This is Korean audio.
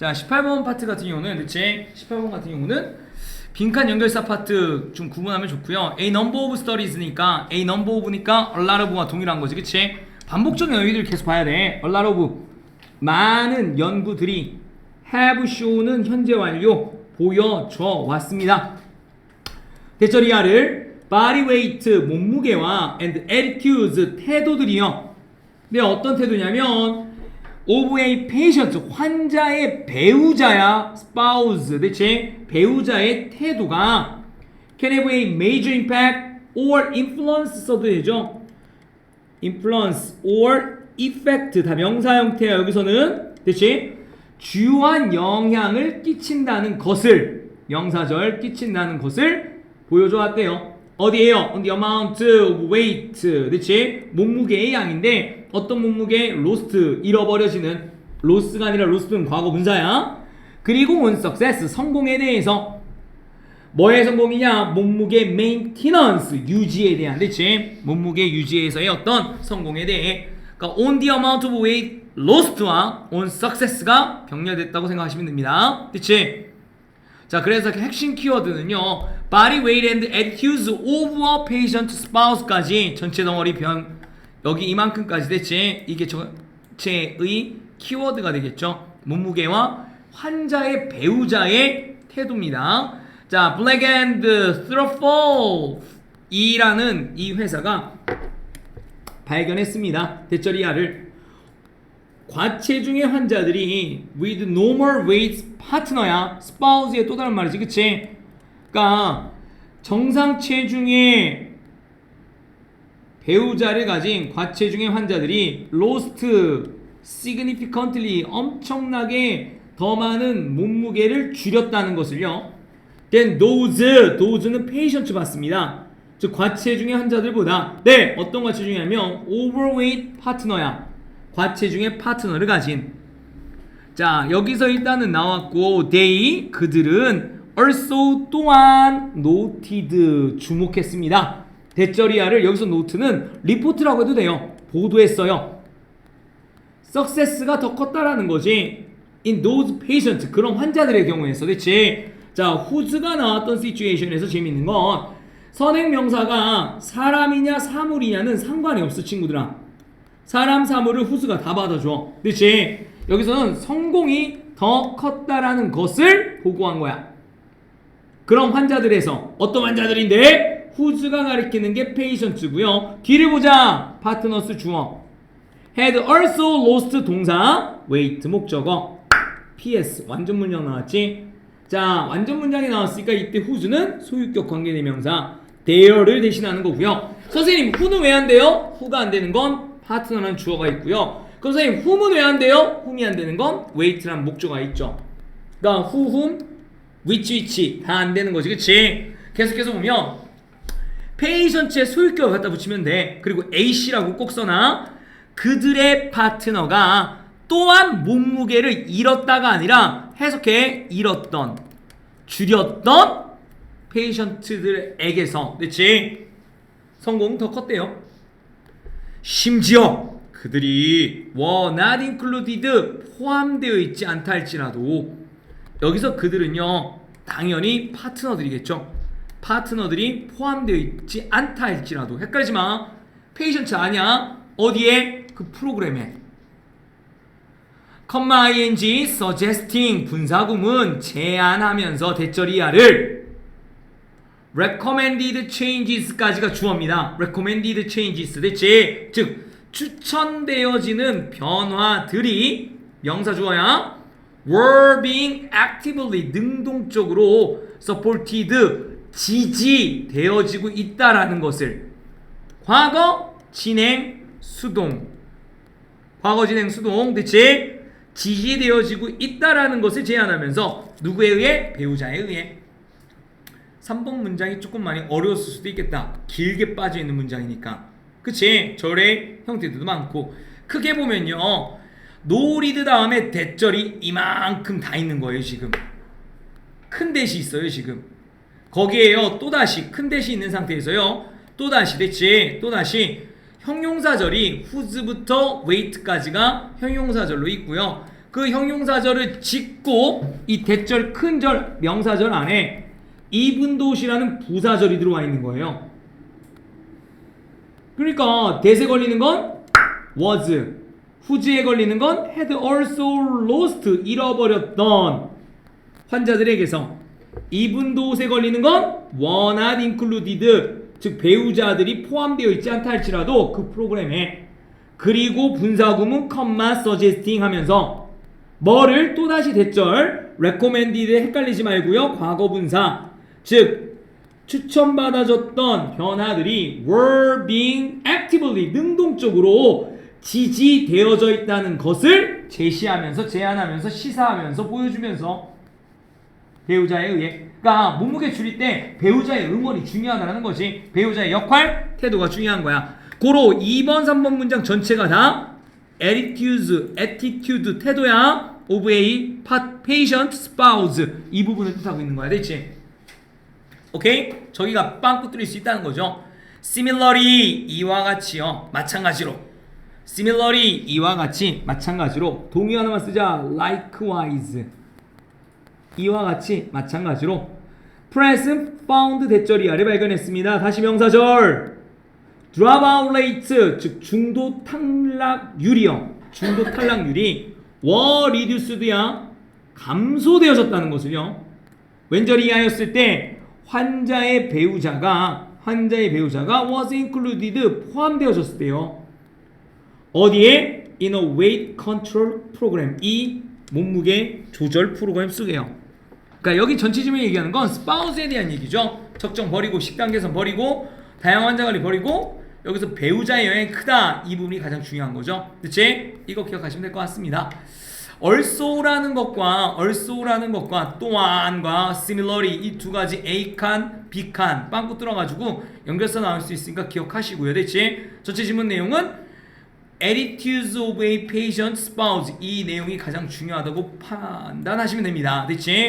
자, 18번 파트 같은 경우는 대체 18번 같은 경우는 빈칸 연결사 파트 좀 구분하면 좋고요. A number of studies니까 A number of니까 a lot of와 동일한 거지, 그치? 반복적인 여기들 계속 봐야 돼. a lot of 많은 연구들이 have show는 현재 완료 보여줘 왔습니다. 대절이하를 body weight 몸무게와 and attitudes 태도들이요. 네 어떤 태도냐면 of a patient 환자의 배우자야 spouse 대체 배우자의 태도가 can have a major impact or influence 써도 되죠. influence or effect 다 명사 형태야 여기서는 대체 주요한 영향을 끼친다는 것을 명사절 끼친다는 것을 보여줘 왔대요. 어디에요? On the amount weight. 그치? 몸무게의 양인데 어떤 몸무게? lost. 잃어버려지는 loss가 아니라 lost는 과거 분사야. 그리고 on success. 성공에 대해서 뭐의 성공이냐? 몸무게 maintenance. 유지에 대한. 그치? 몸무게 유지에서의 어떤 성공에 대해 그러니까 on the amount of weight lost와 on success가 병렬됐다고 생각하시면 됩니다. 그치? 자, 그래서 그 핵심 키워드는요. Body weight and attitudes of a patient spouse까지 전체 덩어리 변 여기 이만큼까지 됐지. 이게 전체의 키워드가 되겠죠. 몸무게와 환자의 배우자의 태도입니다. 자, Black and Thruffle 이라는 이 회사가 발견했습니다. 대처리아를 과체중의 환자들이 with normal weight partner야 spouse의 또 다른 말이지 그치? 그러니까 정상 체중의 배우자를 가진 과체중의 환자들이 lost significantly 엄청나게 더 많은 몸무게를 줄였다는 것을요. then those those는 patient 받습니다. 즉 과체중의 환자들보다 네 어떤 과체중이냐면 overweight partner야. 과체중의 파트너를 가진 자 여기서 일단은 나왔고 they 그들은 also 또한 noted 주목했습니다 대절이야를 여기서 노트는 리포트라고 해도 돼요 보도했어요 success가 더 컸다라는 거지 in those patients 그런 환자들의 경우에서 그치 자 who's가 나왔던 situation에서 재밌는 건 선행 명사가 사람이냐 사물이냐는 상관이 없어 친구들아 사람 사물을 후수가 다 받아줘. 그렇지? 여기서는 성공이 더 컸다라는 것을 보고한 거야. 그런 환자들에서 어떤 환자들인데 후즈가 가리키는 게 페이션트고요. 뒤를 보자. 파트너스 주어. had also lost 동사 wait 목적어. PS 완전 문장 나왔지? 자, 완전 문장이 나왔으니까 이때 who's는 소유격 관계대명사 there를 대신하는 거고요. 선생님, who는 왜 안 돼요? who가 안 되는 건 파트너라는 주어가 있고요. 그럼 선생님 whom은 왜 안 돼요? whom이 안 되는 건 wait라는 목조가 있죠. 그러니까 who, which, which 다안 되는 거지, 그렇지? 계속해서 보면 페이션츠의 소유격을 갖다 붙이면 돼. 그리고 A씨라고 꼭 써놔. 그들의 파트너가 또한 몸무게를 잃었다가 아니라 해석해 잃었던, 줄였던 페이션트들에게서, 그렇지? 성공 더 컸대요. 심지어 그들이 were not 포함되어 있지 않다 할지라도 여기서 그들은요 당연히 파트너들이겠죠. 파트너들이 포함되어 있지 않다 할지라도 헷갈리지 마. 페이션트 아니야. 어디에? 그 프로그램에. 컴마 ing suggesting 분사구문 제안하면서 대절이야를 recommended changes까지가 주어입니다. recommended changes 대체 즉 추천되어지는 변화들이 명사 주어야 were being actively 능동적으로 supported 지지되어지고 있다라는 것을 과거 진행 수동 과거 진행 수동 대체 지지되어지고 있다라는 것을 제안하면서 누구에 의해 배우자에 의해 3번 문장이 조금 많이 어려웠을 수도 있겠다. 길게 빠져 있는 문장이니까. 그치? 절의 형태들도 많고. 크게 보면요. 노리드 다음에 대절이 이만큼 다 있는 거예요, 지금. 큰 대시 있어요, 지금. 거기에요, 또다시 큰 대시 있는 상태에서요. 또다시, 됐지? 또다시 형용사절이 who's부터 wait까지가 형용사절로 있고요. 그 형용사절을 짓고 이 대절 큰 절 명사절 안에 though이라는 부사절이 들어와 있는 거예요. 그러니까 대세 걸리는 건 was, 후지에 걸리는 건 had also lost 잃어버렸던 환자들에게서 even though에 걸리는 건 were not included 즉 배우자들이 포함되어 있지 않다 할지라도 그 프로그램에. 그리고 분사구문 컴마 suggesting 하면서 뭐를 또다시 대절 recommended 헷갈리지 말고요. 과거 분사. 즉 추천받아줬던 변화들이 were being actively 능동적으로 지지되어져 있다는 것을 제시하면서 제안하면서 시사하면서 보여주면서 배우자에 의해 그러니까 몸무게 줄일 때 배우자의 응원이 중요하다는 거지 배우자의 역할 태도가 중요한 거야 고로 2번 3번 문장 전체가 다 attitude, attitude 태도야 of a patient spouse 이 부분을 뜻하고 있는 거야 됐지? 오케이? 저기가 빵꾸 뚫릴 수 있다는 거죠. similarly 이와 같이요. 마찬가지로 similarly 이와 같이 마찬가지로 동의 하나만 쓰자. likewise 이와 같이 마찬가지로 present found 대절이 아래 발견했습니다. 다시 명사절 drop out rate 즉 중도 탈락률이요. 중도 탈락률이 were reduced야 감소되어졌다는 것을요. 왼절이 이하였을 때 환자의 배우자가 환자의 배우자가 was included 포함되어졌을 때요. 어디에 in a weight control program 이 몸무게 조절 프로그램 속에요. 그러니까 여기 전체 지문이 얘기하는 건 스파우스에 대한 얘기죠. 적정 버리고 식단 개선 버리고 다양한 환자 관리 버리고 여기서 배우자의 영향이 크다 이 부분이 가장 중요한 거죠. 그치? 이거 기억하시면 될 것 같습니다. also라는 것과 also라는 것과 또한과 similarly 이 두 가지 A 칸, B 칸 빵꾸 뚫어가지고 연결서 나올 수 있으니까 기억하시고요. 됐지? 전체 지문 내용은 attitudes of a patient spouse 이 내용이 가장 중요하다고 판단하시면 됩니다. 됐지?